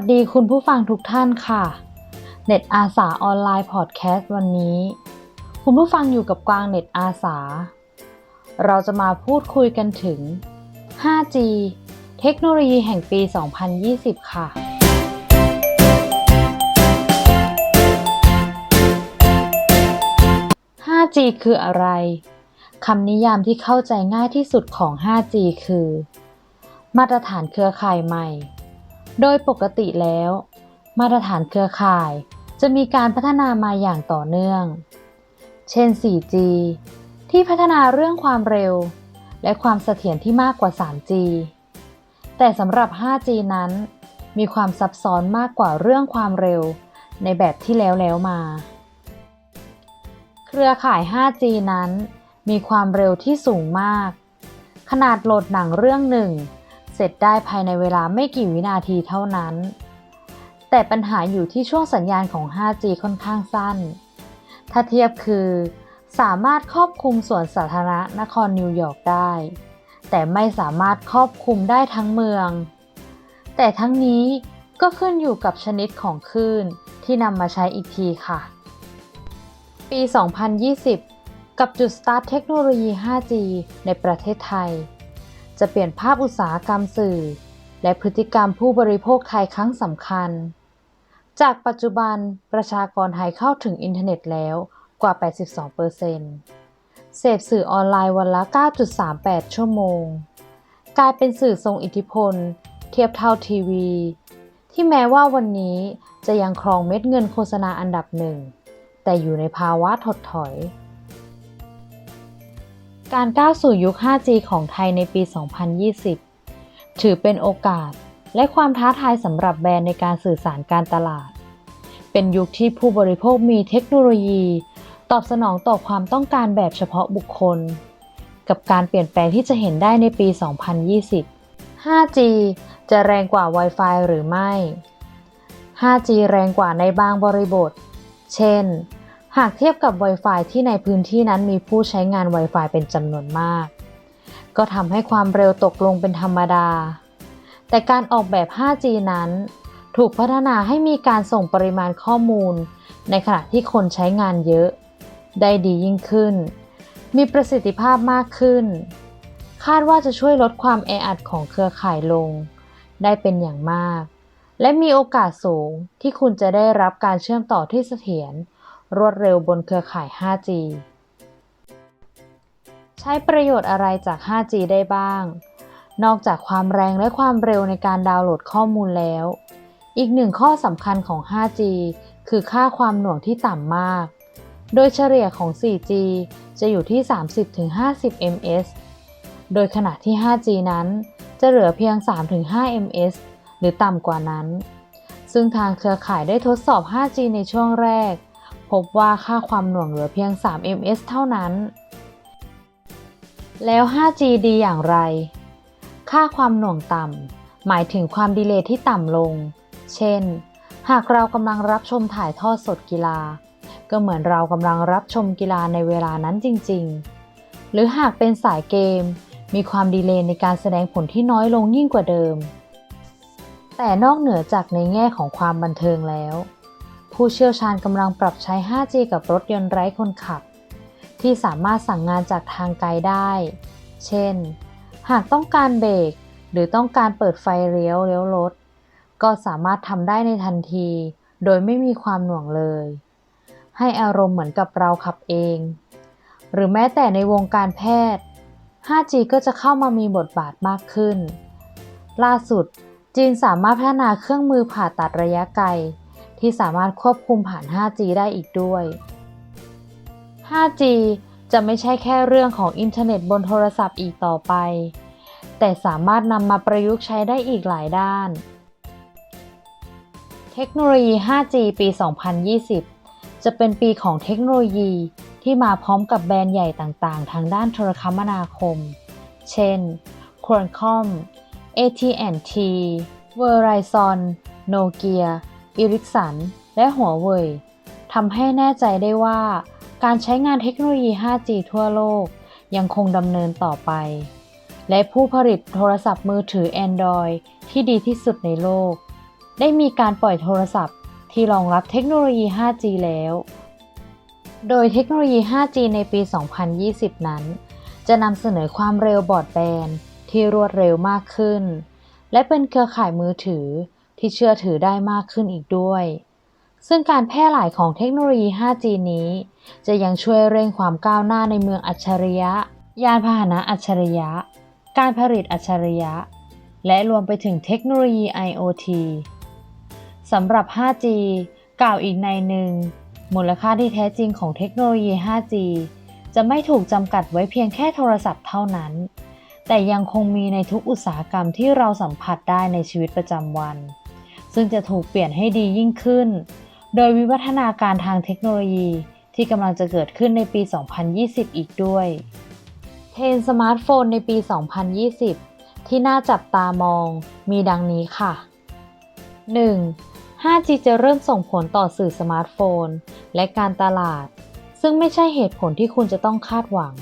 วัสดีคุณผู้ฟังทุกท่านค่ะ เน็ตอาสาออนไลน์พอดแคสต์วันนี้ คุณผู้ฟังอยู่กับกวางเน็ตอาสา เราจะมาพูดคุยกันถึง 5G เทคโนโลยีแห่งปี 2020 ค่ะ 5G คืออะไร คำนิยามที่เข้าใจง่ายที่สุดของ 5G คือ มาตรฐานเครือข่ายใหม่ โดยปกติแล้ว มาตรฐานเครือข่ายจะมีการพัฒนามาอย่างต่อเนื่อง เช่น 4G ที่พัฒนาเรื่องความเร็ว และความเสถียรที่มากกว่า 3G แต่สำหรับ 5G นั้น มีความซับซ้อนมากกว่าเรื่องความเร็วในแบบที่แล้วแล้วมา เครือข่าย 5G นั้น มีความเร็วที่สูงมาก ขนาดโหลดหนังเรื่องหนึ่ง เสร็จได้ภายในเวลาไม่กี่วินาทีเท่านั้น แต่ปัญหาอยู่ที่ช่วงสัญญาณของ 5G ค่อนข้างสั้น ถ้าเทียบคือ สามารถครอบคลุมสวนสาธารณะนครนิวยอร์กได้ แต่ไม่สามารถครอบคลุมได้ทั้งเมือง แต่ทั้งนี้ก็ขึ้นอยู่กับชนิดของคลื่นที่นำมาใช้อีกทีค่ะ ปี 2020 กับจุดสตาร์ทเทคโนโลยี 5G ในประเทศไทย จะเปลี่ยนภาพอุตสาหกรรมสื่อ และพฤติกรรมผู้บริโภคไทยครั้งสำคัญ จากปัจจุบันประชากรไทยเข้าถึงอินเทอร์เน็ตแล้วกว่า 82%เสพสื่อออนไลน์วันละ 9.38 ชั่วโมง กลายเป็นสื่อทรงอิทธิพล เทียบเท่าทีวี ที่แม้ว่าวันนี้จะยังครองเม็ดเงินโฆษณาอันดับหนึ่ง แต่อยู่ในภาวะถดถอย การก้าวสู่ยุค 5G ของไทยในปี 2020 ถือเป็นโอกาสและความท้าทายสำหรับแบรนด์ในการสื่อสารการตลาด เป็นยุคที่ผู้บริโภคมีเทคโนโลยี ตอบสนองต่อความต้องการแบบเฉพาะบุคคล กับการเปลี่ยนแปลงที่จะเห็นได้ในปี 2020 5G จะแรงกว่า Wi-Fi หรือไม่ 5G แรงกว่าในบางบริบท เช่น หากเทียบกับ Wi-Fi ที่ในพื้นที่นั้นมีผู้ใช้งาน Wi-Fi เป็นจำนวนมาก ก็ทำให้ความเร็วตกลงเป็นธรรมดา แต่การออกแบบ 5G นั้น ถูกพัฒนาให้มีการส่งปริมาณข้อมูล ในขณะที่คนใช้งานเยอะ ได้ดียิ่งขึ้น มีประสิทธิภาพมากขึ้น คาดว่าจะช่วยลดความแออัดของเครือข่ายลง ได้เป็นอย่างมาก และมีโอกาสสูงที่คุณจะได้รับการเชื่อมต่อที่เสถียร รวดเร็วบนเครือข่าย 5G ใช้ประโยชน์อะไรจาก 5G ได้บ้าง นอกจากความแรงและความเร็วในการดาวน์โหลดข้อมูลแล้ว อีกหนึ่งข้อสำคัญของ 5G คือค่าความหน่วงที่ต่ำมาก โดยเฉลี่ยของ 4G จะอยู่ที่ 30-50 ms โดยขณะที่ 5G นั้นจะเหลือเพียง 3-5 ms หรือต่ำกว่านั้น ซึ่งทางเครือข่ายได้ทดสอบ 5G ในช่วงแรก พบว่าค่าความหน่วงเหลือเพียง 3 ms เท่านั้น แล้ว 5G ดีอย่างไร ค่าความหน่วงต่ำ หมายถึงความดีเลย์ที่ต่ำลง เช่น หากเรากำลังรับชมถ่ายทอดสดกีฬา ก็เหมือนเรากำลังรับชมกีฬาในเวลานั้นจริง ๆ หรือหากเป็นสายเกม มีความดีเลย์ในการแสดงผลที่น้อยลงยิ่งกว่าเดิม แต่นอกเหนือจากในแง่ของความบันเทิงแล้ว ผู้เชี่ยวชาญกำลังปรับใช้ 5G กับรถยนต์ไร้คนขับ ที่สามารถสั่งงานจากทางไกลได้ เช่น หากต้องการเบรกหรือต้องการเปิดไฟเลี้ยวเลี้ยวรถ ก็สามารถทำได้ในทันที โดยไม่มีความหน่วงเลย ให้อารมณ์เหมือนกับเราขับเอง หรือแม้แต่ในวงการแพทย์ 5G ก็จะเข้ามามีบทบาทมากขึ้น ล่าสุดจีนสามารถพัฒนาเครื่องมือผ่าตัดระยะไกล ที่สามารถควบคุมผ่าน 5G ได้อีกด้วย 5G จะไม่ใช่แค่เรื่องของอินเทอร์เน็ตบนโทรศัพท์อีกต่อไป แต่สามารถนำมาประยุกต์ใช้ได้อีกหลายด้าน เทคโนโลยี 5G ปี 2020 จะเป็นปีของเทคโนโลยีที่มาพร้อมกับแบรนด์ใหญ่ต่างๆ ทางด้านโทรคมนาคม เช่น Qualcomm AT&T Verizon Nokia Ericsson และ Huawei ทำให้แน่ใจได้ว่าการใช้งานเทคโนโลยี 5G ทั่วโลกยังคงดำเนินต่อไป และผู้ผลิตโทรศัพท์มือถือ Android ที่ดีที่สุดในโลก ได้มีการปล่อยโทรศัพท์ที่รองรับเทคโนโลยี 5G แล้ว โดยเทคโนโลยี 5G ในปี 2020 นั้น จะนำเสนอความเร็วบอร์ดแบนที่รวดเร็วมากขึ้น และเป็นเครือข่ายมือถือ ที่เชื่อถือได้มากขึ้นอีกด้วย ซึ่งการแพร่หลายของเทคโนโลยี 5G นี้ จะยังช่วยเร่งความก้าวหน้าในเมืองอัจฉริยะ ยานพาหนะอัจฉริยะ การผลิตอัจฉริยะ และรวมไปถึงเทคโนโลยี IoT สำหรับ 5G กล่าวอีกในหนึ่ง มูลค่าที่แท้จริงของเทคโนโลยี 5G จะไม่ถูกจำกัดไว้เพียงแค่โทรศัพท์เท่านั้น แต่ยังคงมีในทุกอุตสาหกรรมที่เราสัมผัสได้ในชีวิตประจำวัน ซึ่งจะถูกเปลี่ยนให้ดียิ่งขึ้น โดยวิวัฒนาการทางเทคโนโลยีที่กำลังจะเกิดขึ้นในปี 2020 อีกด้วย เทรนสมาร์ทโฟนในปี 2020 ที่น่าจับตามองมีดังนี้ค่ะ 1. 5G จะเริ่มส่งผลต่อสื่อสมาร์ทโฟน และการตลาด ซึ่งไม่ใช่เหตุผลที่คุณจะต้องคาดหวัง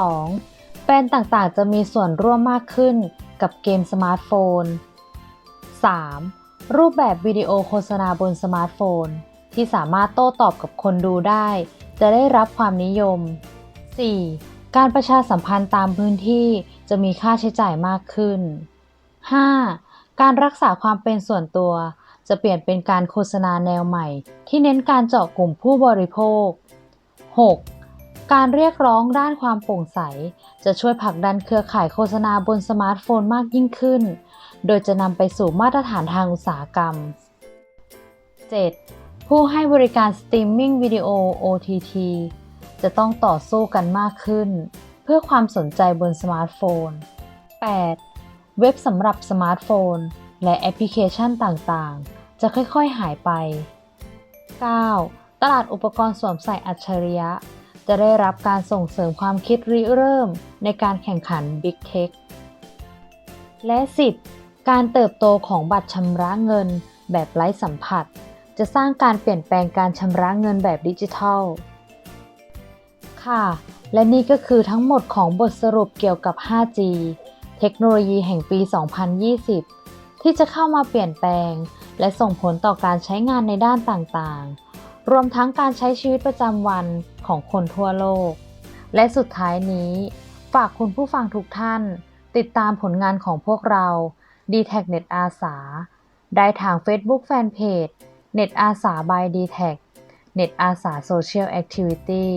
2. แบรนด์ต่างๆ จะมีส่วนร่วมมากขึ้นกับเกมสมาร์ทโฟน 3. รูปแบบวิดีโอโฆษณาบนสมาร์ทโฟน ที่สามารถโต้ตอบกับคนดูได้ จะได้รับความนิยม 4. การประชาสัมพันธ์ตามพื้นที่จะมีค่าใช้จ่ายมากขึ้น 5. การรักษาความเป็นส่วนตัว จะเปลี่ยนเป็นการโฆษณาแนวใหม่ ที่เน้นการเจาะกลุ่มผู้บริโภค 6. การเรียกร้องด้านความโปร่งใส จะช่วยผลักดันเครือข่ายโฆษณาบนสมาร์ทโฟนมากยิ่งขึ้น โดยจะนำไปสู่มาตรฐานทางอุตสาหกรรม 7. ผู้ให้บริการสตรีมมิ่งวิดีโอ OTT จะต้องต่อสู้กันมากขึ้น เพื่อความสนใจบนสมาร์ทโฟน 8. เว็บสำหรับสมาร์ทโฟน และแอปพลิเคชันต่างๆ จะค่อยๆหายไป 9. ตลาดอุปกรณ์สวมใส่อัจฉริยะ จะได้รับการส่งเสริมความคิดริเริ่มในการแข่งขัน Big Tech และ 10. การเติบโตของบัตรชำระเงินแบบไร้สัมผัส จะสร้างการเปลี่ยนแปลงการชำระเงินแบบดิจิทัล ค่ะ และนี่ก็คือทั้งหมดของบทสรุปเกี่ยวกับ 5G เทคโนโลยีแห่งปี 2020 ที่จะเข้ามาเปลี่ยนแปลง และส่งผลต่อการใช้งานในด้านต่างๆ รวมทั้งการใช้ชีวิตประจำวันของคนทั่วโลก และสุดท้ายนี้ ฝากคุณผู้ฟังทุกท่าน ติดตามผลงานของพวกเรา d t แทกเน็ตอาสาได้ทาง Facebook Fanpage เน็ตอาสาบายดีแท็กเน็ตอาสาโซเชียลแอคทิวิตี้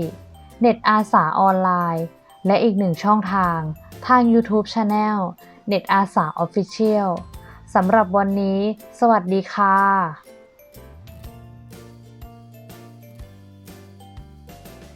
เน็ตอาสาออนไลน์ และอีกหนึ่งช่องทาง ทาง YouTube Channel เน็ตอาสาออฟฟิเชียลสำหรับวันนี้ สวัสดีค่ะ